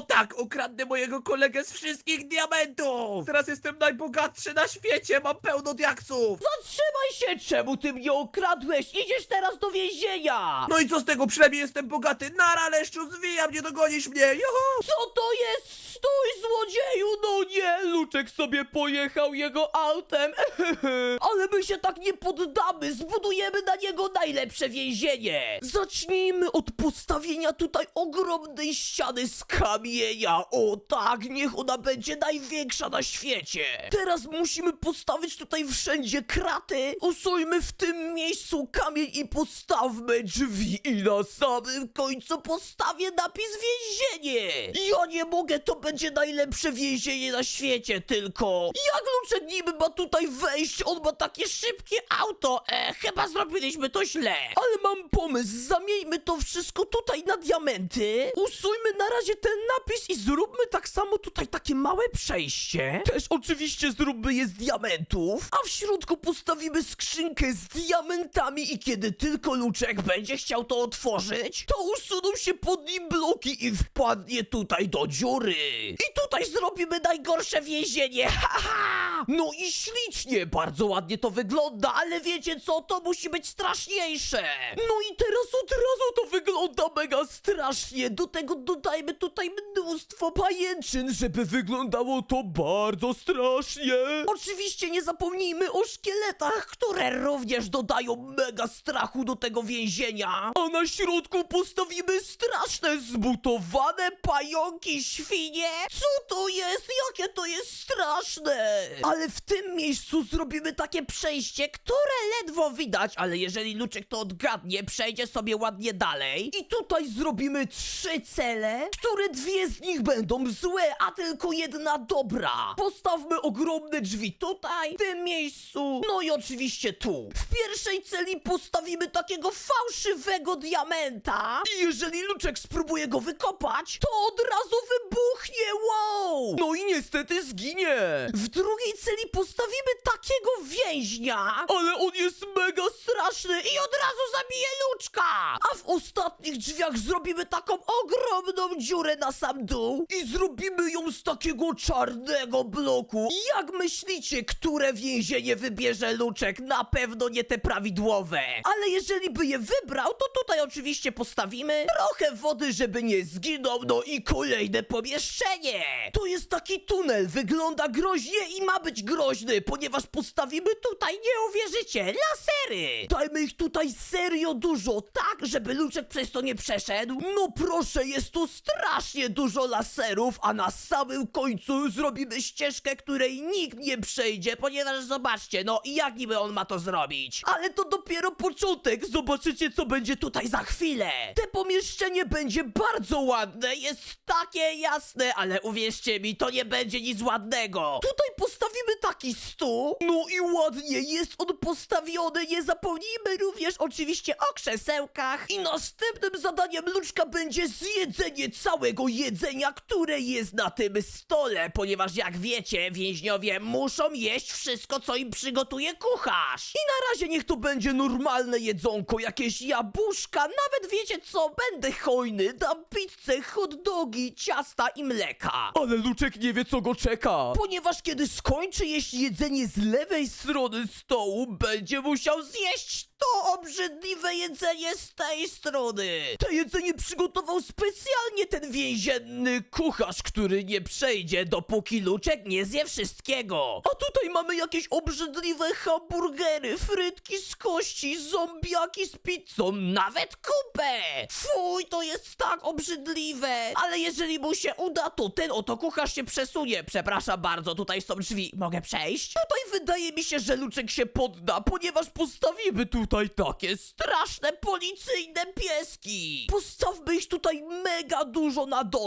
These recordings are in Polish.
O tak, ukradnę mojego kolegę z wszystkich diamentów! Teraz jestem najbogatszy na świecie, mam pełno diaksów! Zatrzymaj się! Czemu ty mnie okradłeś? Idziesz teraz do więzienia! No i co z tego, przynajmniej jestem bogaty. Nara, leszczu, zwijam, nie dogonisz mnie! Co to jest? Stój, złodzieju! No nie! Luczek sobie pojechał jego autem! Ale my się tak nie poddamy! Zbudujemy na niego najlepsze więzienie! Zacznijmy od postawienia tutaj ogromnej ściany z kamienia! O tak, niech ona będzie największa na świecie! Teraz musimy postawić tutaj wszędzie kraty! Usuńmy w tym miejscu kamień i postawmy drzwi! I na samym końcu postawię napis więzienie! Ja nie mogę, to będzie najlepsze więzienie na świecie, tylko... Jak Luczek niby ma tutaj wejść? On ma takie szybkie auto! E, chyba zrobiliśmy to źle! Ale mam pomysł, zamieńmy to wszystko tutaj na diamenty, usuńmy na razie ten napis i zróbmy tak samo tutaj takie małe przejście. Też oczywiście zróbmy je z diamentów, a w środku postawimy skrzynkę z diamentami i kiedy tylko Luczek będzie chciał to otworzyć, to usuną się pod nim bloki i wpadnie tutaj do dziury. I tutaj zrobimy najgorsze więzienie, haha! No i ślicznie, bardzo ładnie to wygląda, ale wiecie co, to musi być straszniejsze. No i teraz od razu to wygląda mega strasznie. Do tego dodajmy tutaj mnóstwo pajęczyn, żeby wyglądało to bardzo strasznie. Oczywiście nie zapomnijmy o szkieletach, które również dodają mega strachu do tego więzienia. A na środku postawimy straszne, zmutowane pająki świnie. Co to jest? Jakie to jest straszne! Ale w tym miejscu zrobimy takie przejście, które ledwo widać, ale jeżeli Luczek to odgadnie, przejdzie sobie ładnie dalej. I tutaj zrobimy trzy cele, które dwie z nich będą złe, a tylko jedna dobra. Postawmy ogromne drzwi tutaj, w tym miejscu, no i oczywiście tu. W pierwszej celi postawimy takiego fałszywego diamenta. I jeżeli Luczek spróbuje go wykopać, to od razu wybuchnie, wow! No i niestety zginie. W drugiej celi postawimy takiego więźnia, ale on jest mega straszny i od razu zabije Luczka. A w ostatnich drzwiach zrobimy taką ogromną dziurę na sam dół i zrobimy ją z takiego czarnego bloku. Jak myślicie, które więzienie wybierze Luczek? Na pewno nie te prawidłowe. Ale jeżeli by je wybrał, to tutaj oczywiście postawimy trochę wody, żeby nie zginął, no i kolejne pomieszczenie. To jest taki tunel, wygląda groźnie i ma być groźny, ponieważ postawimy tutaj, nie uwierzycie, lasery. Dajmy ich tutaj serio dużo, tak, żeby Luczek przez to nie przeszedł. No proszę, jest tu strasznie dużo laserów, a na samym końcu zrobimy ścieżkę, której nikt nie przejdzie, ponieważ zobaczcie, no jak niby on ma to zrobić? Ale to dopiero początek, zobaczycie co będzie tutaj za chwilę. Te pomieszczenie będzie bardzo ładne, jest takie jasne, ale uwierzcie mi, to nie będzie nic ładnego. Tutaj postawimy taki stół, no i ładnie jest on postawiony, nie zapomnijmy również oczywiście o krzesełkach. I następnym zadaniem Luczka będzie zjedzenie całego jedzenia, które jest na tym stole, ponieważ jak wiecie, więźniowie muszą jeść wszystko, co im przygotuje kucharz. I na razie niech to będzie normalne jedzonko, jakieś jabłuszka, nawet wiecie co, będę hojny, dam pizzę, hot dogi, ciasta i mleka. Ale Luczek nie wie, co go czeka. Ponieważ kiedy skończy jeść jedzenie z lewej strony stołu, będzie musiał zjeść to obrzydliwe jedzenie z tej strony. To jedzenie przygotował specjalnie ten więzienny kucharz, który nie przejdzie, dopóki Luczek nie zje wszystkiego. A tutaj mamy jakieś obrzydliwe hamburgery, frytki z kości, zombiaki z pizzą, nawet kupę. Fuj, to jest tak obrzydliwe. Ale jeżeli mu się uda, to ten oto kucharz się przesunie. Przepraszam bardzo, tutaj są drzwi. Mogę przejść? Tutaj wydaje mi się, że Luczek się podda, ponieważ postawimy tutaj takie straszne policyjne pieski. Postawmy ich tutaj mega dużo na dole.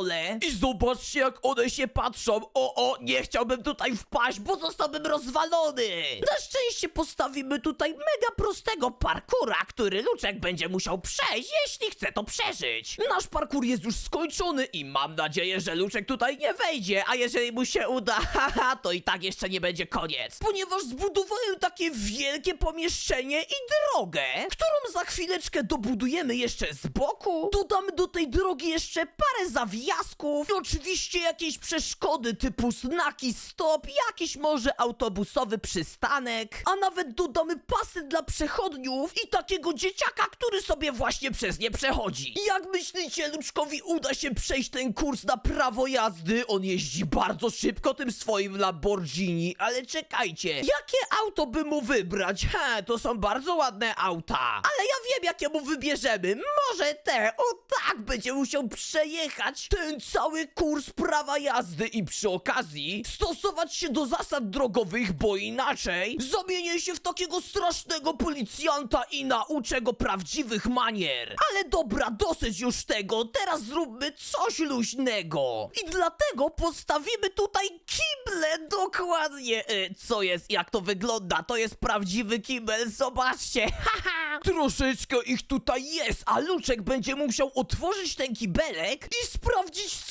I zobaczcie, jak one się patrzą. O, o, nie chciałbym tutaj wpaść, bo zostałbym rozwalony. Na szczęście postawimy tutaj mega prostego parkura, który Luczek będzie musiał przejść, jeśli chce to przeżyć. Nasz parkur jest już skończony i mam nadzieję, że Luczek tutaj nie wejdzie, a jeżeli mu się uda, haha, to i tak jeszcze nie będzie koniec. Ponieważ zbudowałem takie wielkie pomieszczenie i drogę, którą za chwileczkę dobudujemy jeszcze z boku. Dodamy do tej drogi jeszcze parę zawiasków i oczywiście jakieś przeszkody typu znaki stop, jakiś może autobusowy przystanek, a nawet dodamy pasy dla przechodniów i takiego dzieciaka, który sobie właśnie przez nie przechodzi. Jak myślicie, Luczkowi uda się przejść ten kurs na prawo jazdy? On jeździ bardzo szybko tym swoim Lamborghini, ale czekajcie, jakie auto by mu wybrać? He, to są bardzo ładne auta, ale ja wiem, jakie mu wybierzemy. Może te, o tak, będzie musiał przejechać ten cały kurs prawa jazdy i przy okazji stosować się do zasad drogowych, bo inaczej zamienię się w takiego strasznego policjanta i nauczę go prawdziwych manier. Ale dobra, dosyć już tego, teraz zróbmy coś luźnego. I dlatego postawimy tutaj kible, dokładnie. E, co jest, jak to wygląda? To jest prawdziwy kibel, zobaczcie. Haha. Troszeczkę ich tutaj jest, a Luczek będzie musiał otworzyć ten kibelek i sprawdzić,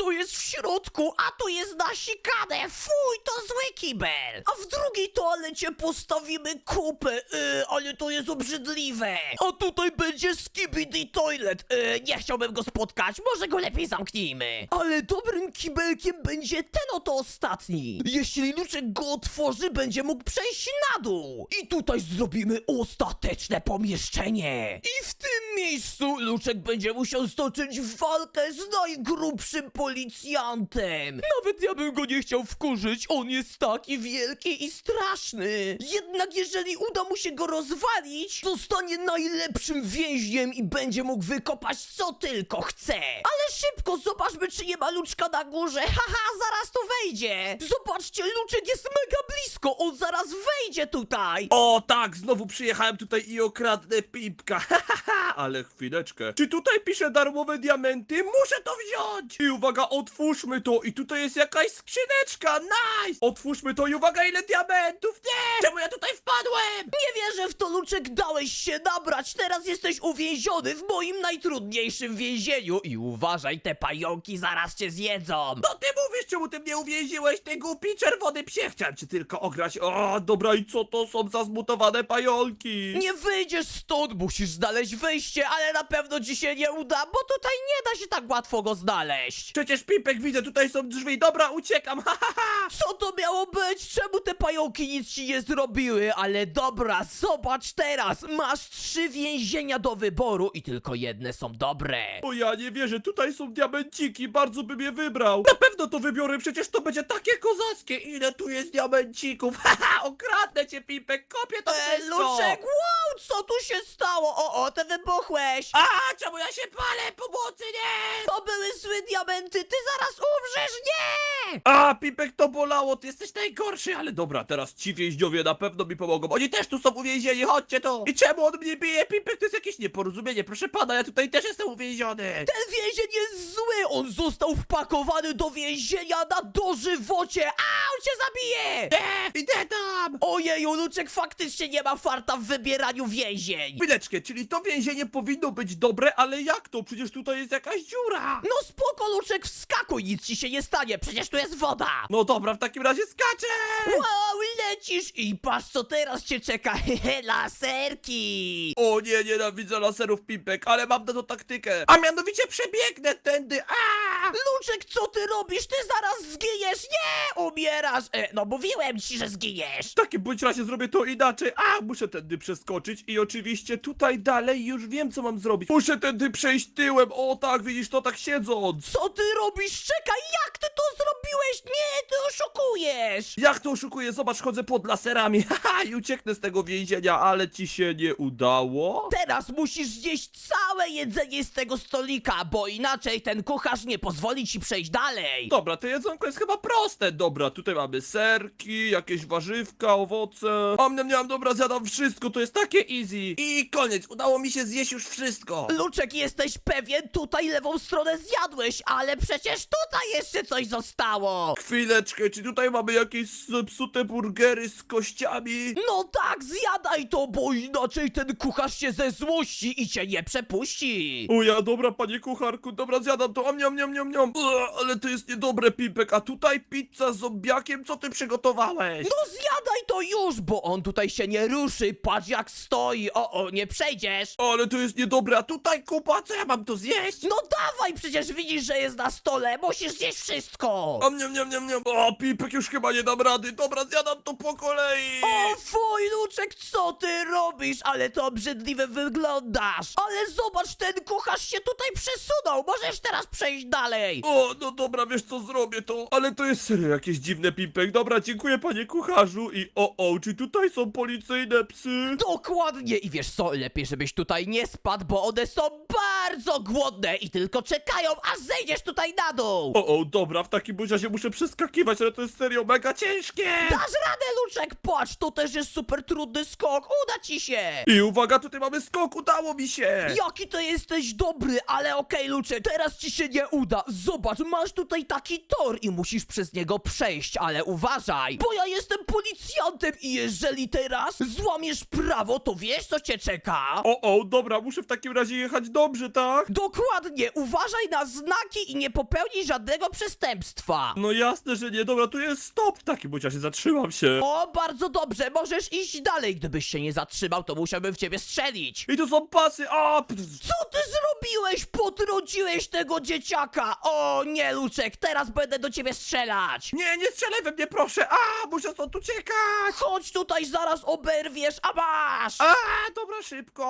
co jest w środku, a tu jest nasikane. Fuj, to zły kibel. A w drugiej toalecie postawimy kupę, yy, ale to jest obrzydliwe. A tutaj będzie skibidi toilet. Yy, nie chciałbym go spotkać, może go lepiej zamknijmy. Ale dobrym kibelkiem będzie ten oto ostatni. Jeśli Luczek go otworzy, będzie mógł przejść na dół. I tutaj zrobimy ostateczne pomieszczenie. I w tym miejscu Luczek będzie musiał stoczyć walkę z najgrubszym policjantem. Nawet ja bym go nie chciał wkurzyć, on jest taki wielki i straszny. Jednak jeżeli uda mu się go rozwalić, to stanie najlepszym więźniem i będzie mógł wykopać co tylko chce. Ale szybko, zobaczmy czy nie ma Luczka na górze. Haha, zaraz tu wejdzie. Zobaczcie, Luczek jest mega blisko, on zaraz wejdzie tutaj. O tak, znowu przyjechałem tutaj i okradnę pipka. Ale chwileczkę. Czy tutaj pisze darmowe diamenty? Muszę to wziąć! I uwaga, otwórzmy to. I tutaj jest jakaś skrzyneczka. Nice! Otwórzmy to i uwaga, ile diamentów. Nie! Czemu ja tutaj wpadłem? Nie wierzę w to, Luczek, dałeś się nabrać. Teraz jesteś uwięziony w moim najtrudniejszym więzieniu. I uważaj, te pająki zaraz cię zjedzą. No ty mówisz, czemu ty mnie uwięziłeś, ty głupi czerwony psie? Chciałem cię tylko ograć. O, dobra, i co to są za zmutowane pająki? Nie wyjdziesz stąd, musisz znaleźć wyjście, ale na pewno ci się nie uda, bo tutaj nie da się tak łatwo go znaleźć. Przecież Pipek widzę, tutaj są drzwi. Dobra, uciekam. Ha, ha, ha. Co to miało być? Czemu te pająki nic ci nie zrobiły? Ale dobra, zobacz teraz. Masz trzy więzienia do wyboru i tylko jedne są dobre. O ja nie wierzę, tutaj są diamenciki, bardzo bym je wybrał. Na pewno to wybiorę, przecież to będzie takie kozackie. Ile tu jest diamencików? Haha, okradnę cię, Pipek, kopię to E, wszystko. Luczek, wow, co tu się stało? O, o, ty wybuchłeś. A, czemu ja się palę? Pomocy, nie! To były złe diamenty, ty zaraz umrzesz, nie! A, Pipek, to bolało, ty jesteś najgorszy, ale dobra, teraz ci więźniowie na pewno mi pomogą. Oni też tu są uwięzieni, chodźcie tu. I czemu on mnie bije, Pipek? To jest jakieś nieporozumienie, proszę pana, ja tutaj też jestem uwięziony. Ten więzień jest zły, on został wpakowany do więzienia na dożywocie, a on cię zabije! Nie, idę tam. Ojeju, Luczek faktycznie nie ma farta w wybieraniu więzień. Chwileczkę, czyli to więzienie powinno być dobre, ale jak to? Przecież tutaj jest jakaś dziura. No spoko, Luczek, wskakuj, nic ci się nie stanie, przecież tu jest woda. No dobra, w takim razie skaczę! Wow, lecisz i patrz co teraz cię czeka, hehe, laserki. O nie, nienawidzę laserów pipek, ale mam na to taktykę. A mianowicie przebiegnę tędy. A! Luczek, co ty robisz? Ty zaraz zginiesz, nie, umierasz. E, no mówiłem ci, że zginiesz. W takim bądź razie zrobię to inaczej. A, muszę tędy przeskoczyć i oczywiście tutaj dalej już wiem co mam zrobić. Muszę tędy przejść tyłem. O tak, widzisz to tak siedząc. Co ty robisz? Czekaj, jak ty to zrobiłeś? Nie, ty oszukujesz. Jak to oszukuję? Zobacz, chodzę pod laserami. Haha, i ucieknę z tego więzienia, ale ci się nie udało? Teraz musisz zjeść całe jedzenie z tego stolika, bo inaczej ten kucharz nie pozwoli ci przejść dalej. Dobra, to jedzonko jest chyba proste. Dobra, tutaj mamy serki, jakieś warzywka, owoce. A mnie miałem, dobra, zjadam wszystko, to jest takie easy. I koniec, udało mi się zjeść już wszystko. Luczek, jesteś pewien? Tutaj lewą stronę zjadłeś, ale przecież tutaj jeszcze coś zostało. Chwileczkę, czy tutaj mamy jakieś zepsute burgery z kościami. No tak, zjadaj to, bo inaczej ten kucharz się ze złości i cię nie przepuści. O ja, dobra, panie kucharku, dobra, zjadam to, am, niam, niam, niam, niam. Ua, ale to jest niedobre, Pipek, a tutaj pizza z zombiakiem, co ty przygotowałeś? No zjadaj to już, bo on tutaj się nie ruszy, patrz jak stoi, o o, nie przejdziesz. Ale to jest niedobre, a tutaj kupa, co ja mam to zjeść? No dawaj, przecież widzisz, że jest na stole, musisz zjeść wszystko. Am, niam, niam, niam, niam. O, Pipek, już chyba nie dam rady, dobra, zjadam to po kolei. O fuj, Luczek, co ty robisz? Ale to obrzydliwe wyglądasz. Ale zobacz, ten kucharz się tutaj przesunął, możesz teraz przejść dalej. O, no dobra, wiesz co, zrobię to. Ale to jest serio jakieś dziwne, Pipek. Dobra, dziękuję panie kucharzu i o, o, czy tutaj są policyjne psy? Dokładnie i wiesz co, lepiej żebyś tutaj nie spadł, bo one są bardzo głodne i tylko czekają, aż zejdziesz tutaj na dół. O, o, dobra, w takim bądź razie muszę przeskakiwać, ale to jest serio mega ciężkie. Dasz radę, Luczek, patrz, to też jest super trudny skok, uda ci się. I uwaga, tutaj mamy skok, udało mi się. Jaki to jesteś dobry, ale okej, Luczek, teraz ci się nie uda. Zobacz, masz tutaj taki tor i musisz przez niego przejść, ale uważaj, bo ja jestem policjantem i jeżeli teraz złamiesz prawo, to wiesz, co cię czeka. O, o, dobra, muszę w takim razie jechać dobrze, tak? Dokładnie, uważaj na znaki i nie popełnij żadnego przestępstwa. No jasne, że nie, dobra, tu jest stop. W takim bądź razie zatrzymam się. O, bardzo dobrze, możesz iść dalej. Gdybyś się nie zatrzymał, to musiałbym w ciebie strzelić. I tu są pasy, a! pff. Co ty zrobiłeś? Potrąciłeś tego dzieciaka! O nie, Luczek, teraz będę do ciebie strzelać! Nie, nie strzelaj we mnie, proszę, a! Muszę stąd uciekać! Chodź tutaj, zaraz oberwiesz, a masz! A, dobra, szybko!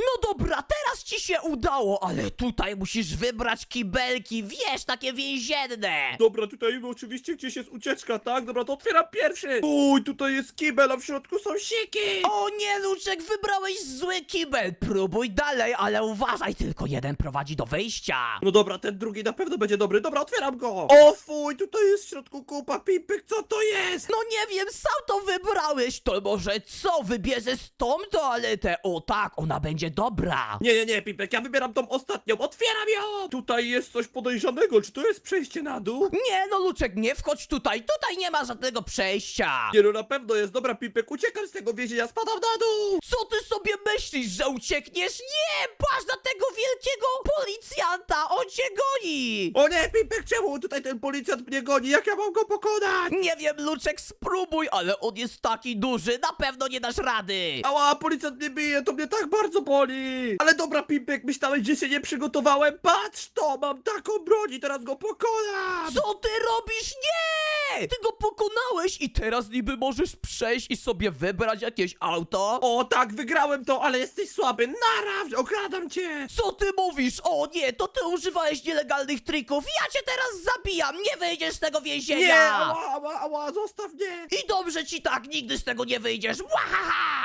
No dobra, teraz ci się udało, ale tutaj musisz wybrać kibelki, wiesz, takie więzienne! Dobra, tutaj oczywiście gdzieś jest ucieczka, tak? Dobra, to otwieram pierwszy! Uj, tutaj jest kibel, a w środku są siki! O nie, Luczek, wybrałeś zły kibel! Próbuj dalej, ale uważaj, tylko jeden prowadzi do wyjścia! No dobra, ten drugi na pewno będzie dobry, dobra, otwieram go! O fuj, tutaj jest w środku kupa pipek, co to jest? No nie wiem, sam to wybrałeś, to może co, wybierzesz tą toaletę? O tak, ona będzie dobra! Nie, nie, nie, Pipek, ja wybieram tą ostatnią, otwieram ją! Tutaj jest coś podejrzanego, czy to jest przejście na dół? Nie no, Luczek, nie wchodź tutaj, tutaj nie ma żadnego przejścia! Nie no, na pewno jest, dobra, Pipek, uciekam z tego więzienia, spadam na dół! Co ty sobie myślisz, że uciekniesz? Nie, patrz na tego wielkiego policjanta, on cię goni! O nie, Pipek, czemu tutaj ten policjant mnie goni? Jak ja mam go pokonać? Nie wiem, Luczek, spróbuj, ale on jest taki duży, na pewno nie dasz rady! Ała, policjant mnie bije, to mnie tak bardzo boli! Ale dobra, Pipek, myślałeś, że się nie przygotowałem? Patrz to, mam taką broń i teraz go pokonam! Co ty robisz? Nie! Ty go pokonałeś i teraz niby możesz przejść i sobie wybrać jakieś auto? O tak, wygrałem to, ale jesteś słaby, nara, okradam cię! Co ty mówisz? O nie, to ty używałeś nielegalnych trików. Ja cię teraz zabijam. Nie wyjdziesz z tego więzienia. Nie, ała, ała, ała, zostaw mnie! I dobrze ci tak, nigdy z tego nie wyjdziesz. Łahaha!